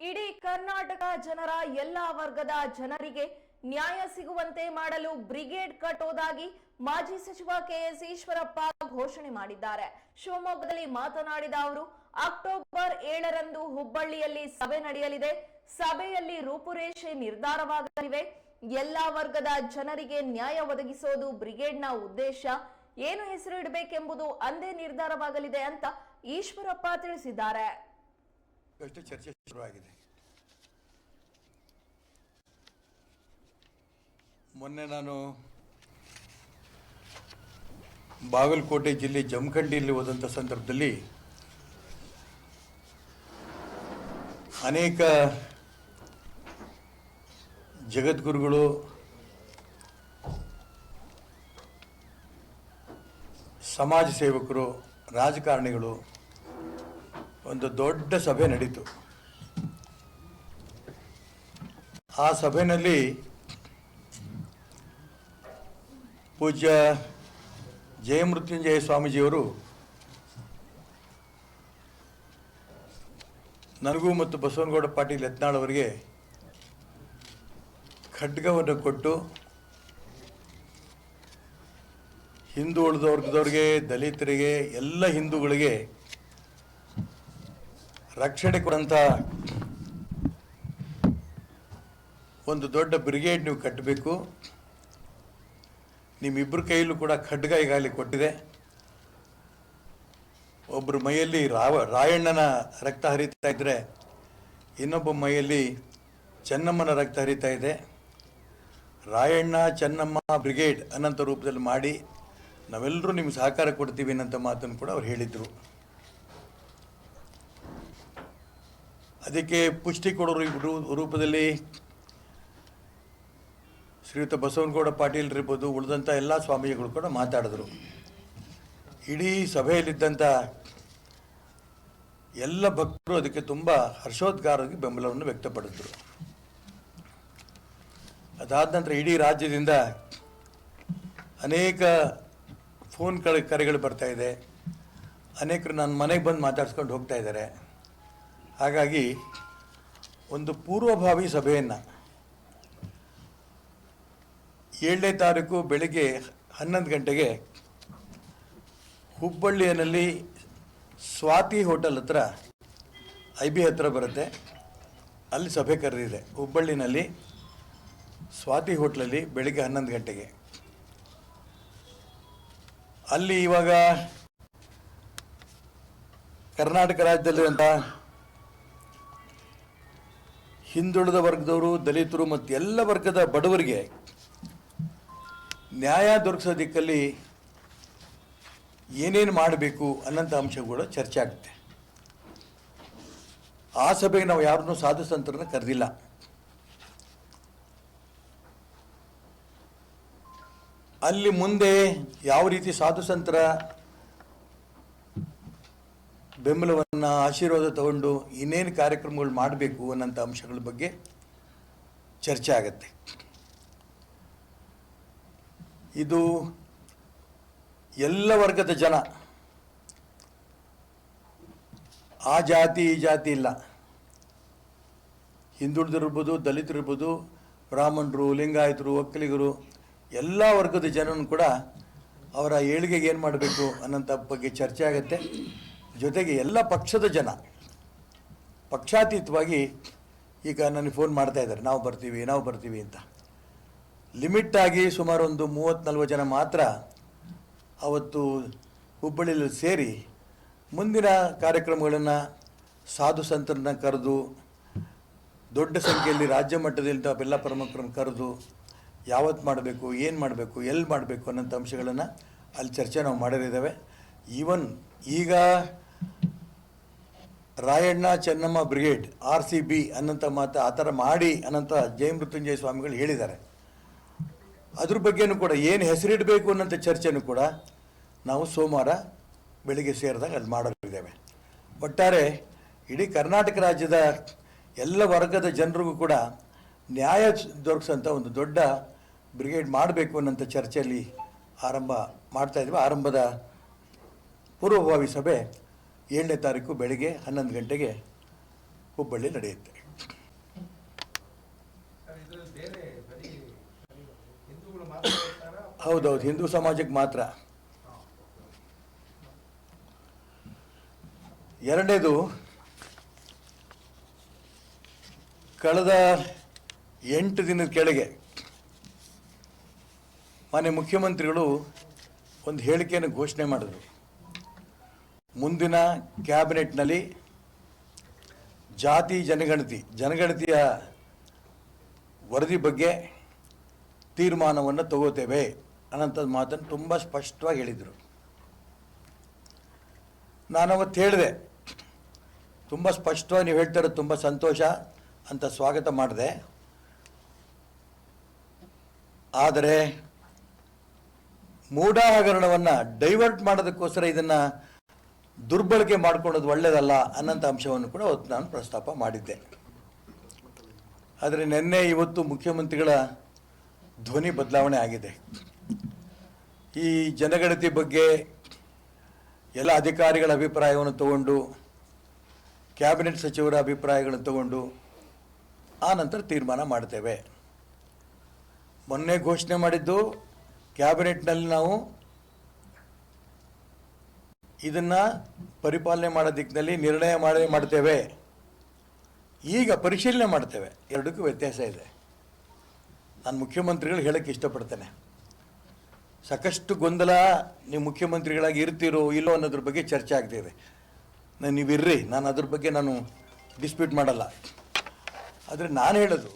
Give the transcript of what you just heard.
ಇಡೀ ಕರ್ನಾಟಕ ಜನರ ಎಲ್ಲಾ ವರ್ಗದ ಜನರಿಗೆ ನ್ಯಾಯ ಸಿಗುವಂತೆ ಮಾಡಲು ಬ್ರಿಗೇಡ್ ಕಟ್ಟೋದಾಗಿ ಮಾಜಿ ಸಚಿವ ಕೆಎಸ್ ಈಶ್ವರಪ್ಪ ಘೋಷಣೆ ಮಾಡಿದ್ದಾರೆ. ಶಿವಮೊಗ್ಗದಲ್ಲಿ ಮಾತನಾಡಿದ ಅವರು, ಅಕ್ಟೋಬರ್ ಏಳರಂದು ಹುಬ್ಬಳ್ಳಿಯಲ್ಲಿ ಸಭೆ ನಡೆಯಲಿದೆ. ಸಭೆಯಲ್ಲಿ ರೂಪುರೇಷೆ ನಿರ್ಧಾರವಾಗಲಿವೆ. ಎಲ್ಲಾ ವರ್ಗದ ಜನರಿಗೆ ನ್ಯಾಯ ಒದಗಿಸೋದು ಬ್ರಿಗೇಡ್ನ ಉದ್ದೇಶ. ಏನು ಹೆಸರು ಇಡಬೇಕೆಂಬುದು ಅಂದೇ ನಿರ್ಧಾರವಾಗಲಿದೆ ಅಂತ ಈಶ್ವರಪ್ಪ ತಿಳಿಸಿದ್ದಾರೆ. ಚರ್ಚೆ ಶುರುವಾಗಿದೆ. ಮೊನ್ನೆ ನಾನು ಬಾಗಲಕೋಟೆ ಜಿಲ್ಲೆ ಜಮಖಂಡಿಯಲ್ಲಿ ಹೋದಂಥ ಸಂದರ್ಭದಲ್ಲಿ ಅನೇಕ ಜಗದ್ಗುರುಗಳು, ಸಮಾಜ ಸೇವಕರು, ರಾಜಕಾರಣಿಗಳು, ಒಂದು ದೊಡ್ಡ ಸಭೆ ನಡೀತು. ಆ ಸಭೆಯಲ್ಲಿ ಪೂಜ್ಯ ಜಯಮೃತ್ಯುಂಜಯ ಸ್ವಾಮೀಜಿಯವರು ನನಗೂ ಮತ್ತು ಬಸವನಗೌಡ ಪಾಟೀಲ್ ಯತ್ನಾಳ್ ಅವರಿಗೆ ಖಡ್ಗವನ್ನು ಕೊಟ್ಟು ಹಿಂದೂ ಉಳಿದ ವರ್ಗದವ್ರಿಗೆ, ದಲಿತರಿಗೆ, ಎಲ್ಲ ಹಿಂದೂಗಳಿಗೆ ರಕ್ಷಣೆ ಕೊಡಂಥ ಒಂದು ದೊಡ್ಡ ಬ್ರಿಗೇಡ್ ನೀವು ಕಟ್ಟಬೇಕು. ನಿಮ್ಮಿಬ್ಬರ ಕೈಯಲ್ಲೂ ಕೂಡ ಖಡ್ಗ ಈಗಾಗಲೇ ಕೊಟ್ಟಿದೆ. ಒಬ್ಬರು ಮೈಯಲ್ಲಿ ರಾವ, ರಾಯಣ್ಣನ ರಕ್ತ ಹರಿತಾ ಇದ್ದರೆ ಇನ್ನೊಬ್ಬ ಮೈಯಲ್ಲಿ ಚೆನ್ನಮ್ಮನ ರಕ್ತ ಹರಿತಾ ಇದೆ. ರಾಯಣ್ಣ, ಚೆನ್ನಮ್ಮ, ಬ್ರಿಗೇಡ್ ಅನ್ನಂಥ ರೂಪದಲ್ಲಿ ಮಾಡಿ ನಾವೆಲ್ಲರೂ ನಿಮ್ಗೆ ಸಹಕಾರ ಕೊಡ್ತೀವಿ ಅನ್ನೋಂಥ ಮಾತನ್ನು ಕೂಡ ಅವ್ರು ಹೇಳಿದರು. ಅದಕ್ಕೆ ಪುಷ್ಟಿ ಕೊಡೋರು ರೂಪದಲ್ಲಿ ಶ್ರೀಯುತ ಬಸವನಗೌಡ ಪಾಟೀಲ್ ಇರ್ಬೋದು ಉಳಿದಂಥ ಎಲ್ಲ ಸ್ವಾಮೀಜಿಗಳು ಕೂಡ ಮಾತಾಡಿದ್ರು. ಇಡೀ ಸಭೆಯಲ್ಲಿದ್ದಂಥ ಎಲ್ಲ ಭಕ್ತರು ಅದಕ್ಕೆ ತುಂಬ ಹರ್ಷೋದ್ಗಾರವಾಗಿ ಬೆಂಬಲವನ್ನು ವ್ಯಕ್ತಪಡಿಸಿದ್ರು. ಅದಾದ ನಂತರ ಇಡೀ ರಾಜ್ಯದಿಂದ ಅನೇಕ ಫೋನ್ ಕಳೆ ಕರೆಗಳು ಬರ್ತಾ ಇದೆ. ಅನೇಕರು ನನ್ನ ಮನೆಗೆ ಬಂದು ಮಾತಾಡ್ಸ್ಕೊಂಡು ಹೋಗ್ತಾ ಇದ್ದಾರೆ. ಹಾಗಾಗಿ ಒಂದು ಪೂರ್ವಭಾವಿ ಸಭೆಯನ್ನು ಏಳನೇ ತಾರೀಕು ಬೆಳಗ್ಗೆ ಹನ್ನೊಂದು ಗಂಟೆಗೆ ಹುಬ್ಬಳ್ಳಿಯಲ್ಲಿ ಸ್ವಾತಿ ಹೋಟೆಲ್ ಹತ್ರ ಐ ಬಿ ಹತ್ರ ಬರುತ್ತೆ. ಅಲ್ಲಿ ಸಭೆ ಕರೆದಿದೆ. ಹುಬ್ಬಳ್ಳಿನಲ್ಲಿ ಸ್ವಾತಿ ಹೋಟ್ಲಲ್ಲಿ ಬೆಳಿಗ್ಗೆ ಹನ್ನೊಂದು ಗಂಟೆಗೆ. ಅಲ್ಲಿ ಇವಾಗ ಕರ್ನಾಟಕ ರಾಜ್ಯದಲ್ಲಿರುವಂಥ ಹಿಂದುಳಿದ ವರ್ಗದವರು, ದಲಿತರು ಮತ್ತು ಎಲ್ಲ ವರ್ಗದ ಬಡವರಿಗೆ ನ್ಯಾಯ ದೊರಕಿಸೋ ದಿಕ್ಕಲ್ಲಿ ಏನೇನು ಮಾಡಬೇಕು ಅನ್ನೋಂಥ ಅಂಶಗಳು ಚರ್ಚೆ ಆಗುತ್ತೆ. ಆ ಸಭೆಗೆ ನಾವು ಯಾರನ್ನು ಸಾಧು ಸಂತರನ್ನ ಕರೆದಿಲ್ಲ. ಅಲ್ಲಿ ಮುಂದೆ ಯಾವ ರೀತಿ ಸಾಧು ಸಂತರ ಬೆಂಬಲವನ್ನು ಆಶೀರ್ವಾದ ತಗೊಂಡು ಇನ್ನೇನು ಕಾರ್ಯಕ್ರಮಗಳು ಮಾಡಬೇಕು ಅನ್ನೋಂಥ ಅಂಶಗಳ ಬಗ್ಗೆ ಚರ್ಚೆ ಆಗತ್ತೆ. ಇದು ಎಲ್ಲ ವರ್ಗದ ಜನ. ಆ ಜಾತಿ, ಈ ಜಾತಿ ಇಲ್ಲ. ಹಿಂದುಳಿದಿರ್ಬೋದು ದಲಿತರಿರ್ಬೋದು ಬ್ರಾಹ್ಮಣರು, ಲಿಂಗಾಯತರು, ಒಕ್ಕಲಿಗರು, ಎಲ್ಲ ವರ್ಗದ ಜನನು ಕೂಡ ಅವರ ಏಳಿಗೆಗೆ ಏನು ಮಾಡಬೇಕು ಅನ್ನೋಂಥ ಬಗ್ಗೆ ಚರ್ಚೆ ಆಗುತ್ತೆ. ಜೊತೆಗೆ ಎಲ್ಲ ಪಕ್ಷದ ಜನ. ಪಕ್ಷಾತೀತವಾಗಿ ಈಗ ನನಗೆ ಫೋನ್ ಮಾಡ್ತಾ ಇದ್ದಾರೆ. ನಾವು ಬರ್ತೀವಿ ನಾವು ಬರ್ತೀವಿ ಅಂತ. ಲಿಮಿಟ್ ಆಗಿ ಸುಮಾರು ಒಂದು ಮೂವತ್ತು ನಲ್ವತ್ತು ಜನ ಮಾತ್ರ ಅವತ್ತು ಹುಬ್ಬಳ್ಳಿಯಲ್ಲಿ ಸೇರಿ ಮುಂದಿನ ಕಾರ್ಯಕ್ರಮಗಳನ್ನು ಸಾಧು ಸಂತರನ್ನ ಕರೆದು, ದೊಡ್ಡ ಸಂಖ್ಯೆಯಲ್ಲಿ ರಾಜ್ಯ ಮಟ್ಟದಲ್ಲಿ ಎಲ್ಲ ಪ್ರಮುಖರನ್ನು ಕರೆದು ಯಾವತ್ತು ಮಾಡಬೇಕು, ಏನು ಮಾಡಬೇಕು, ಎಲ್ಲಿ ಮಾಡಬೇಕು ಅನ್ನೋಂಥ ಅಂಶಗಳನ್ನು ಅಲ್ಲಿ ಚರ್ಚೆ ನಾವು ಮಾಡಿರಿದ್ದೇವೆ. ಈವನ್ ಈಗ Rayanna Chennamma brigade, R C B ಅನ್ನೋಂಥ ಮಾತು ಆ ಥರ ಮಾಡಿ ಅನ್ನೋಂಥ ಜಯಮೃತ್ಯುಂಜಯ ಸ್ವಾಮಿಗಳು ಹೇಳಿದ್ದಾರೆ. ಅದ್ರ ಬಗ್ಗೆನೂ ಕೂಡ ಏನು ಹೆಸರಿಡಬೇಕು ಅನ್ನೋಂಥ ಚರ್ಚೆನೂ ಕೂಡ ನಾವು ಸೋಮವಾರ ಬೆಳಿಗ್ಗೆ ಸೇರಿದಾಗ ಅಲ್ಲಿ ಮಾಡಲಿದ್ದೇವೆ. ಒಟ್ಟಾರೆ ಇಡೀ ಕರ್ನಾಟಕ ರಾಜ್ಯದ ಎಲ್ಲ ವರ್ಗದ ಜನರಿಗೂ ಕೂಡ ನ್ಯಾಯ ದೊರಕಿಸೋಂಥ ಒಂದು ದೊಡ್ಡ ಬ್ರಿಗೇಡ್ ಮಾಡಬೇಕು ಅನ್ನೋಂಥ ಚರ್ಚೆಯಲ್ಲಿ ಆರಂಭ ಮಾಡ್ತಾ ಇದ್ವಿ ಆರಂಭದ ಪೂರ್ವಭಾವಿ ಸಭೆ ಏಳನೇ ತಾರೀಕು ಬೆಳಿಗ್ಗೆ ಹನ್ನೊಂದು ಗಂಟೆಗೆ ಹುಬ್ಬಳ್ಳಿ ನಡೆಯುತ್ತೆ. ಹೌದೌದು ಹಿಂದೂ ಸಮಾಜಕ್ಕೆ ಮಾತ್ರ. ಎರಡನೇದು, ಕಳೆದ ಎಂಟು ದಿನದ ಕೆಳಗೆ ಮಾನ್ಯ ಮುಖ್ಯಮಂತ್ರಿಗಳು ಒಂದು ಹೇಳಿಕೆಯನ್ನು ಘೋಷಣೆ ಮಾಡಿದರು. ಮುಂದಿನ ಕ್ಯಾಬಿನೆಟ್ನಲ್ಲಿ ಜಾತಿ, ಜನಗಣತಿ, ಜನಗಣತಿಯ ವರದಿ ಬಗ್ಗೆ ತೀರ್ಮಾನವನ್ನು ತಗೋತೇವೆ. ಅನ್ನೋಂಥದ್ದು ಮಾತನ್ನು ತುಂಬ ಸ್ಪಷ್ಟವಾಗಿ ಹೇಳಿದರು. ನಾನು ಅವತ್ತು ಹೇಳಿದೆ, ತುಂಬ ಸ್ಪಷ್ಟವಾಗಿ ನೀವು ಹೇಳ್ತಾ ಇರೋದು ತುಂಬ ಸಂತೋಷ ಅಂತ ಸ್ವಾಗತ ಮಾಡಿದೆ. ಆದರೆ ಮೂಢ ಹಗರಣವನ್ನು ಡೈವರ್ಟ್ ಮಾಡೋದಕ್ಕೋಸ್ಕರ ಇದನ್ನು ದುರ್ಬಳಕೆ ಮಾಡ್ಕೊಳ್ಳೋದು ಒಳ್ಳೆಯದಲ್ಲ ಅನ್ನೋಂಥ ಅಂಶವನ್ನು ಕೂಡ ಅವತ್ತು ನಾನು ಪ್ರಸ್ತಾಪ ಮಾಡಿದ್ದೆ. ಆದರೆ ನಿನ್ನೆ ಇವತ್ತು ಮುಖ್ಯಮಂತ್ರಿಗಳ ಧ್ವನಿ ಬದಲಾವಣೆ ಆಗಿದೆ. ಈ ಜನಗಣತಿ ಬಗ್ಗೆ ಎಲ್ಲ ಅಧಿಕಾರಿಗಳ ಅಭಿಪ್ರಾಯವನ್ನು ತಗೊಂಡು, ಕ್ಯಾಬಿನೆಟ್ ಸಚಿವರ ಅಭಿಪ್ರಾಯಗಳನ್ನು ತಗೊಂಡು ಆ ನಂತರ ತೀರ್ಮಾನ ಮಾಡ್ತೇವೆ. ಮೊನ್ನೆ ಘೋಷಣೆ ಮಾಡಿದ್ದು ಕ್ಯಾಬಿನೆಟ್ನಲ್ಲಿ ನಾವು ಇದನ್ನು ಪರಿಪಾಲನೆ ಮಾಡೋ ದಿಕ್ಕಿನಲ್ಲಿ ನಿರ್ಣಯ ಮಾಡಿ, ಮಾಡ್ತೇವೆ. ಈಗ ಪರಿಶೀಲನೆ ಮಾಡ್ತೇವೆ. ಎರಡಕ್ಕೂ ವ್ಯತ್ಯಾಸ ಇದೆ. ನಾನು ಮುಖ್ಯಮಂತ್ರಿಗಳು ಹೇಳೋಕ್ಕೆ ಇಷ್ಟಪಡ್ತೇನೆ. ಸಾಕಷ್ಟು ಗೊಂದಲ ನೀವು ಮುಖ್ಯಮಂತ್ರಿಗಳಾಗಿ ಇರ್ತೀರೋ ಇಲ್ಲೋ ಅನ್ನೋದ್ರ ಬಗ್ಗೆ ಚರ್ಚೆ ಆಗ್ತಿದೆ ನಾನು ನೀವಿರ್ರಿ, ನಾನು ಅದ್ರ ಬಗ್ಗೆ ನಾನು ಡಿಸ್ಪ್ಯೂಟ್ ಮಾಡಲ್ಲ. ಆದರೆ ನಾನು ಹೇಳೋದು